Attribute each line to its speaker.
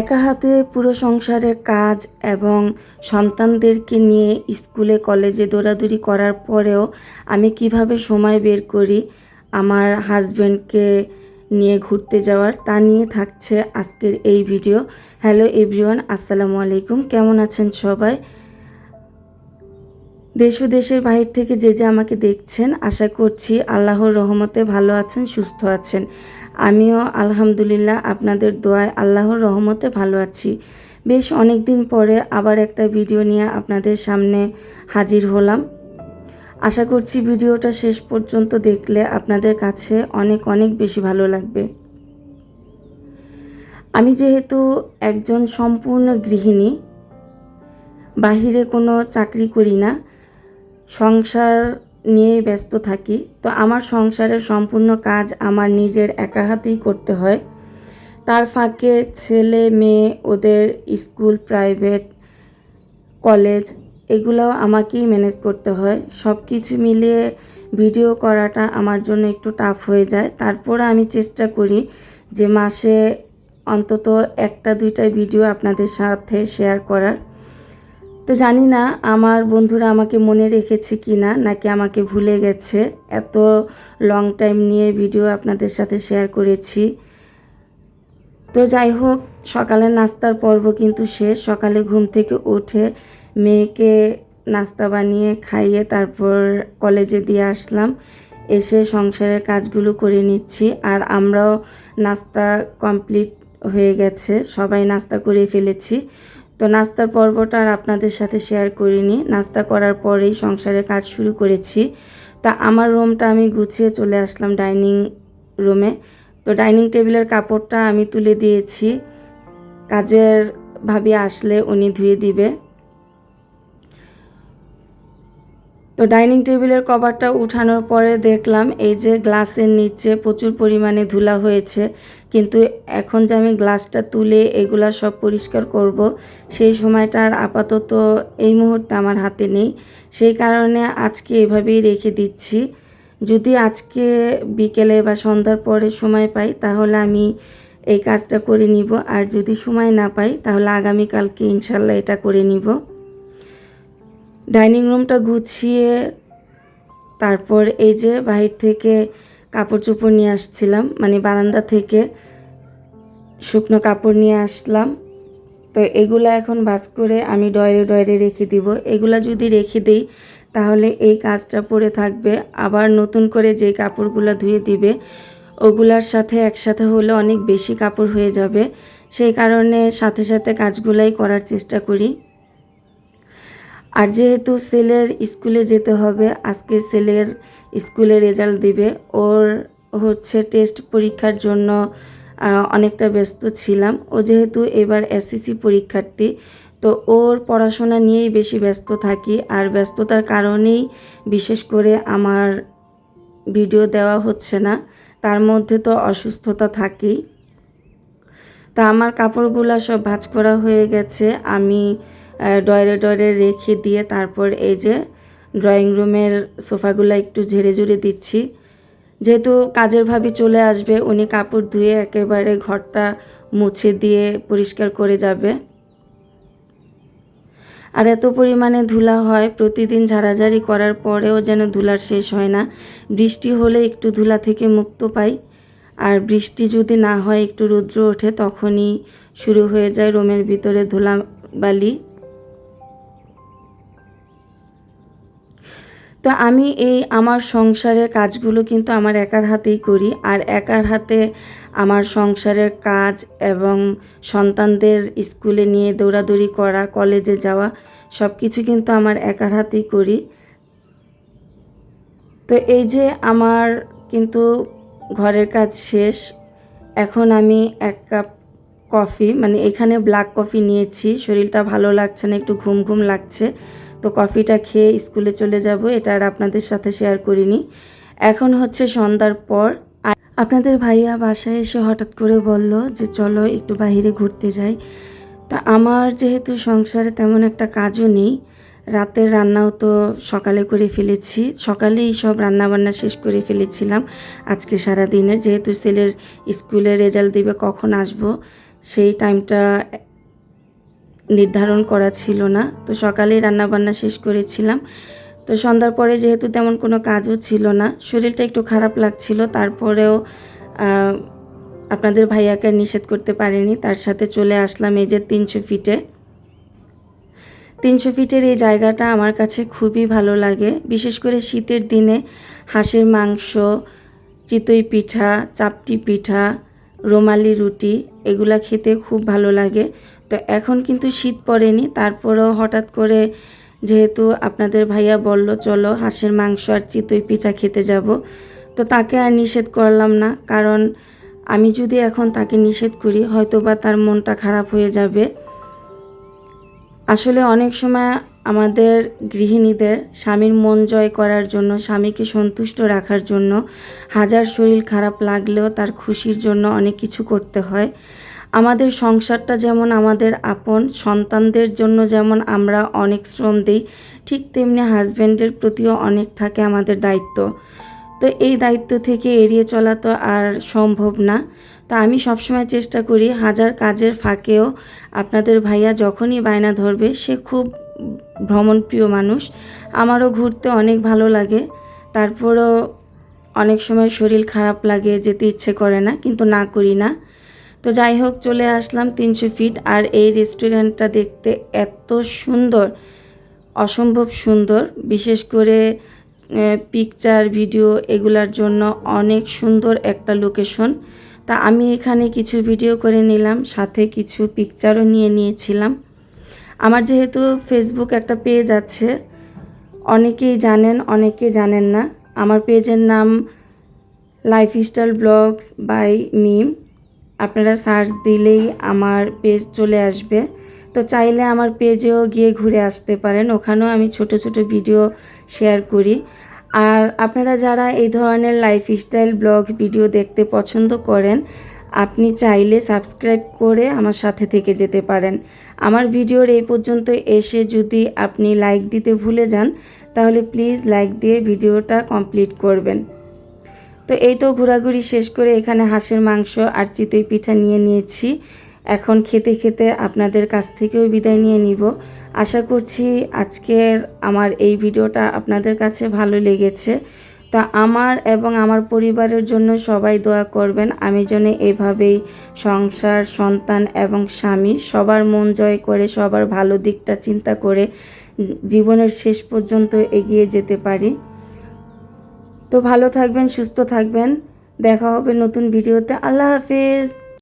Speaker 1: একা হাতে পুরো সংসারের কাজ এবং সন্তানদেরকে নিয়ে স্কুলে, কলেজে দৌড়াদৌড়ি করার পরেও আমি কীভাবে সময় বের করি, আমার হাজব্যান্ডকে নিয়ে ঘুরতে যাওয়ার, তা নিয়ে থাকছে আজকের এই ভিডিও। হ্যালো এভরিওয়ান, আসসালামু আলাইকুম। কেমন আছেন সবাই? দেশ ও দেশের বাহির থেকে যে যে আমাকে দেখছেন, আশা করছি আল্লাহর রহমতে ভালো আছেন, সুস্থ আছেন। আমিও আলহামদুলিল্লাহ আপনাদের দোয়ায় আল্লাহর রহমতে ভালো আছি। বেশ অনেক দিন পরে আবার একটা ভিডিও নিয়ে আপনাদের সামনে হাজির হলাম। আশা করছি ভিডিওটা শেষ পর্যন্ত দেখলে আপনাদের কাছে অনেক অনেক বেশি ভালো লাগবে। আমি যেহেতু একজন সম্পূর্ণ গৃহিণী, বাহিরে কোনো চাকরি করি না সংসার নিয়ে ব্যস্ত থাকি। তো আমার সংসারের সম্পূর্ণ কাজ আমার নিজের একা হাতেই করতে হয়। তার ফাঁকে ছেলে, মেয়ে, ওদের স্কুল, প্রাইভেট, কলেজ এগুলোও আমাকেই ম্যানেজ করতে হয়। সব কিছু মিলিয়ে ভিডিও করাটা আমার জন্য একটু টাফ হয়ে যায়। তারপর আমি চেষ্টা করি যে মাসে অন্তত একটা, দুইটা ভিডিও আপনাদের সাথে শেয়ার করার। তো জানি না আমার বন্ধুরা আমাকে মনে রেখেছে কি না, নাকি আমাকে ভুলে গেছে। এত লং টাইম নিয়ে ভিডিও আপনাদের সাথে শেয়ার করেছি। তো যাই হোক, সকালের নাস্তার পর্ব কিন্তু শেষ। সকালে ঘুম থেকে উঠে মেয়েকে নাস্তা বানিয়ে খাইয়ে তারপর কলেজে দিয়ে আসলাম। এসে সংসারের কাজগুলো করে নিচ্ছি। আর আমরাও নাস্তা কমপ্লিট হয়ে গেছে। সবাই নাস্তা করে ফেলেছি। তো নাস্তার পর্বটা আর আপনাদের সাথে শেয়ার করিনি। নাস্তা করার পরেই সংসারে কাজ শুরু করেছি। তা আমার রুমটা আমি গুছিয়ে চলে আসলাম ডাইনিং রুমে তো ডাইনিং টেবিলের কাপড়টা আমি তুলে দিয়েছি। কাজের ভাবি আসলে উনি ধুয়ে দিবে। তো ডাইনিং টেবিলের কভারটা উঠানোর পরে দেখলাম এই যে গ্লাসের নিচে প্রচুর পরিমাণে ধুলা হয়েছে। কিন্তু এখন যে আমি গ্লাসটা তুলে এগুলা সব পরিষ্কার করব, সেই সময়টা আর আপাতত এই মুহূর্তে আমার হাতে নেই। সেই কারণে আজকে এভাবেই রেখে দিচ্ছি। যদি আজকে বিকেলে বা সন্ধ্যার পরে সময় পাই, তাহলে আমি এই কাজটা করে নিব। আর যদি সময় না পাই, তাহলে আগামীকালকে ইনশাল্লাহ এটা করে নিব। ডাইনিং রুমটা গুছিয়ে তারপর এই যে বাহির থেকে কাপড় চোপড় নিয়ে আসছিলাম মানে বারান্দা থেকে শুকনো কাপড় নিয়ে আসলাম। তো এগুলো এখন বাস করে আমি ডয়রে ডয়রে রেখে দিব। এগুলা যদি রেখে দিই, তাহলে এই কাজটা পড়ে থাকবে। আবার নতুন করে যে কাপড়গুলো ধুয়ে দিবে, ওগুলার সাথে একসাথে হলে অনেক বেশি কাপড় হয়ে যাবে। সেই কারণে সাথে সাথে কাজগুলাই করার চেষ্টা করি। আর যেহেতু ছেলের স্কুলে যেতে হবে, আজকে ছেলের স্কুলে রেজাল্ট দিবে। ওর হচ্ছে টেস্ট পরীক্ষার জন্য অনেকটা ব্যস্ত ছিলাম। ও যেহেতু এবার এসএসসি পরীক্ষার্থী, তো ওর পড়াশোনা নিয়েই বেশি ব্যস্ত থাকি। আর ব্যস্ততার কারণেই বিশেষ করে আমার ভিডিও দেওয়া হচ্ছে না। তার মধ্যে তো অসুস্থতা থাকেই। তা আমার কাপড়গুলো সব ভাজ করা হয়ে গেছে। আমি ডয়রে ডয়রে রেখে দিয়ে তারপর এই যে ড্রয়িং রুমের সোফাগুলো একটু ঝেড়ে ঝুড়ে দিচ্ছি। যেহেতু কাজের ভাবি চলে আসবে, উনি কাপড় ধুয়ে একেবারে ঘরটা মুছে দিয়ে পরিষ্কার করে যাবে। আর এত পরিমাণে ধুলা হয়, প্রতিদিন ঝাড়াঝাড়ি করার পরেও যেন ধুলার শেষ হয় না। বৃষ্টি হলে একটু ধুলা থেকে মুক্ত পাই। আর বৃষ্টি যদি না হয়, একটু রৌদ্র ওঠে, তখনই শুরু হয়ে যায় রুমের ভিতরে ধুলা বালি তো আমি এই আমার সংসারের কাজগুলো কিন্তু আমার একার হাতেই করি। আর একার হাতে আমার সংসারের কাজ এবং সন্তানদের স্কুলে নিয়ে দৌড়াদৌড়ি করা, কলেজে যাওয়া সব কিছু কিন্তু আমার একার হাতেই করি। তো এই যে আমার কিন্তু ঘরের কাজ শেষ, এখন আমি এক কাপ কফি মানে এখানে ব্ল্যাক কফি নিয়েছি, শরীরটা ভালো লাগছে না, একটু ঘুম ঘুম লাগছে। তো কফিটা খেয়ে স্কুলে চলে যাব, এটা আর আপনাদের সাথে শেয়ার করিনি। এখন হচ্ছে সন্ধ্যার পর আপনাদের ভাইয়া বাসায় এসে হঠাৎ করে বলল যে, চলো একটু বাহিরে ঘুরতে যাই। তা আমার যেহেতু সংসারে তেমন একটা কাজও নেই, রাতের রান্নাও তো সকালে করে ফেলেছি, সকালেই সব রান্নাবান্না শেষ করে ফেলেছিলাম। আজকে সারা দিনের যেহেতু ছেলের স্কুলে রেজাল্ট দিবে, কখন আসব? সেই টাইমটা নির্ধারণ করা ছিল না। তো সকালেই রান্নাবান্না শেষ করেছিলাম। তো সন্ধ্যার পরে যেহেতু তেমন কোনো কাজও ছিল না, শরীরটা একটু খারাপ লাগছিল। তারপরেও আপনাদের ভাইয়াকে নিষেধ করতে পারিনি। তার সাথে চলে আসলাম এই যে তিনশো ফিটে। তিনশো ফিটের এই জায়গাটা আমার কাছে খুবই ভালো লাগে। বিশেষ করে শীতের দিনে হাঁসের মাংস, চিতই পিঠা, চাপটি পিঠা, রোমালি রুটি, এগুলা খেতে খুব ভালো লাগে। তো এখন কিন্তু শীত পড়েনি, তারপরেও হঠাৎ করে যেহেতু আপনাদের ভাইয়া বলল, চলো হাঁসের মাংস আর চিতই পিঠা খেতে যাব। তো তাকে আর নিষেধ করলাম না, কারণ আমি যদি এখন তাকে নিষেধ করি হয়তো বা তার মনটা খারাপ হয়ে যাবে। আসলে অনেক সময় আমাদের গৃহিণীদের স্বামীর মন জয় করার জন্য, স্বামীকে সন্তুষ্ট রাখার জন্য হাজার শরীর খারাপ লাগলেও তার খুশির জন্য অনেক কিছু করতে হয়। আমাদের সংসারটা যেমন আমাদের আপন, সন্তানদের জন্য যেমন আমরা অনেক শ্রম দিই, ঠিক তেমনি হাজব্যান্ডের প্রতিও অনেক থাকে আমাদের দায়িত্ব। তো এই দায়িত্ব থেকে এড়িয়ে চলা তো আর সম্ভব না। তো আমি সবসময় চেষ্টা করি হাজার কাজের ফাঁকেও আপনাদের ভাইয়া যখনই বায়না ধরবে, সে খুব ভ্রমণপ্রিয় মানুষ। আমারও ঘুরতে অনেক ভালো লাগে। তারপরও অনেক সময় শরীর খারাপ লাগে, যেতে ইচ্ছে করে না, কিন্তু না করি না। তো যাই হোক, চলে আসলাম তিনশো ফিট আর এই রেস্টুরেন্টটা দেখতে এত সুন্দর, অসম্ভব সুন্দর। বিশেষ করে পিকচার ভিডিও এগুলার জন্য অনেক সুন্দর একটা লোকেশন তা আমি এখানে কিছু ভিডিও করে নিলাম, সাথে কিছু পিকচারও নিয়ে নিয়েছিলাম। আমার যেহেতু ফেসবুক একটা পেজ আছে, অনেকেই জানেন, অনেকে জানেন না। আমার পেজের নাম লাইফস্টাইল ব্লগস বাই মিম আপনারা সার্চ দিলেই আমার পেজ চলে আসবে। তো চাইলে আমার পেজেও গিয়ে ঘুরে আসতে পারেন। ওখানেও আমি ছোট ছোট ভিডিও শেয়ার করি। আর আপনারা যারা এই ধরনের লাইফস্টাইল ব্লগ ভিডিও দেখতে পছন্দ করেন, আপনি চাইলে সাবস্ক্রাইব করে আমার সাথে থেকে যেতে পারেন। আমার ভিডিওর এই পর্যন্ত এসে যদি আপনি লাইক দিতে ভুলে যান, তাহলে প্লিজ লাইক দিয়ে ভিডিওটা কমপ্লিট করবেন। তো এই তো ঘোরাঘুরি শেষ করে এখানে হাঁসের মাংস আর চিতই পিঠা নিয়ে নিয়েছি। এখন খেতে খেতে আপনাদের কাছ থেকেও বিদায় নিয়ে নিব। আশা করছি আজকের আমার এই ভিডিওটা আপনাদের কাছে ভালো লেগেছে। তো আমার এবং আমার পরিবারের জন্য সবাই দোয়া করবেন, আমি যেন এভাবেই সংসার, সন্তান এবং স্বামী সবার মন জয় করে, সবার ভালো দিকটা চিন্তা করে জীবনের শেষ পর্যন্ত এগিয়ে যেতে পারি। তো ভালো থাকবেন সুস্থ থাকবেন। দেখা হবে নতুন ভিডিওতে। আল্লাহ হাফিজ।